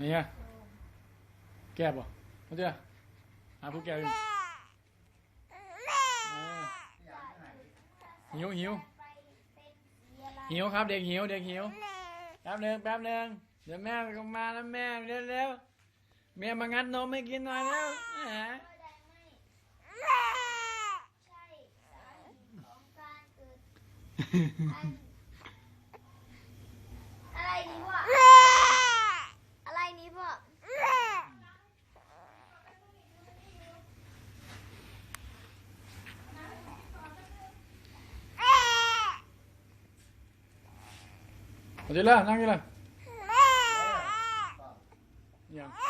นี่ฮะแก้บ่มาเจ้าหาผู้แก้อยู่เออหิวหิวหิวครับเด็กหิวเด็กหิวแป๊บหนึงแป๊บหนึงเดี๋ยวแม่ก็มาแล้วแม่เร็วเร็วแม่มางัดนมให้กินหน่อยแล้วแหมอะไรนี่พ่อ อะไรนี่พ่อ เอา